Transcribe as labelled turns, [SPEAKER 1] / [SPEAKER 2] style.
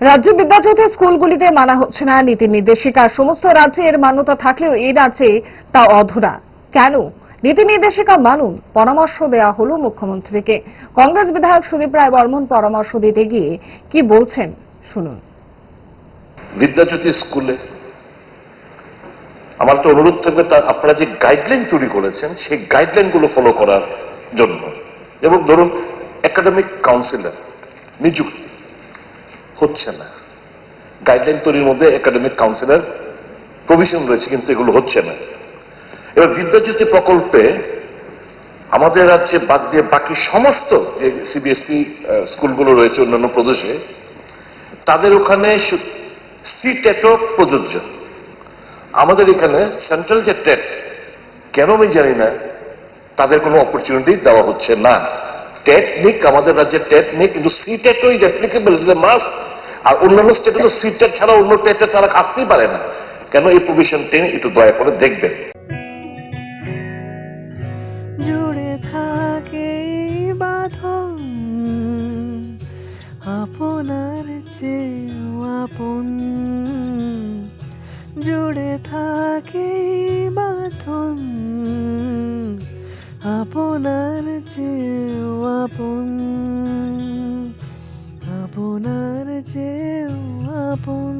[SPEAKER 1] রাজ্য বিদ্যাপীঠে স্কুলগুলিতে মানা হচ্ছে না নীতি নির্দেশিকা। সমস্ত রাজ্যে এর মান্যতা থাকলেও এই রাজ্যে তা অধরা। কেন? নীতি নির্দেশিকা মানুন, পরামর্শ দেওয়া হলো মুখ্যমন্ত্রীকে। কংগ্রেস বিধায়ক সুদীপ রায় বর্মন পরামর্শ দিতে গিয়ে কি বলছেন? শুনুন।
[SPEAKER 2] বিদ্যাজ্যোতি স্কুলে আমার তো অনুরোধ থাকবে তার আপনারা যে গাইডলাইন তৈরি করেছেন, সেই গাইডলাইনগুলো ফলো করার জন্য। এবং ধরুন একাডেমিক কাউন্সিলর নিযুক্তি। হচ্ছে না। গাইডলাইন তৈরির মধ্যে একাডেমিক কাউন্সিলের প্রভিশন রয়েছে, কিন্তু এগুলো হচ্ছে না। এবার বিদ্যাজ্যোতি প্রকল্পে আমাদের রাজ্যে বাদ দিয়ে বাকি সমস্ত যে সিবিএসই স্কুলগুলো রয়েছে অন্যান্য প্রদেশে, তাদের ওখানে সি টেটও প্রযোজ্য। আমাদের এখানে সেন্ট্রাল যে টেট কেন আমি জানি না, তাদের কোনো অপরচুনিটি দেওয়া হচ্ছে না। টেট নিক, আমাদের রাজ্যে টেট নিক, কিন্তু সি টেটও ইজ অ্যাপ্লিকেবল মাস্ট আর অন্যান্য স্টেটে তো সি টেট ছাড়া, অন্য টেটে তারা আসতেই পারে না। কেন এই প্রভিশনটি একটু দয়া করে দেখবেন।
[SPEAKER 3] জুড়ে থাকে বাঁধন, আপনার চেয়েও আপন। জুড়ে থাকে বাঁধন, আপনার চেয়েও আপন। চেয়েও আপন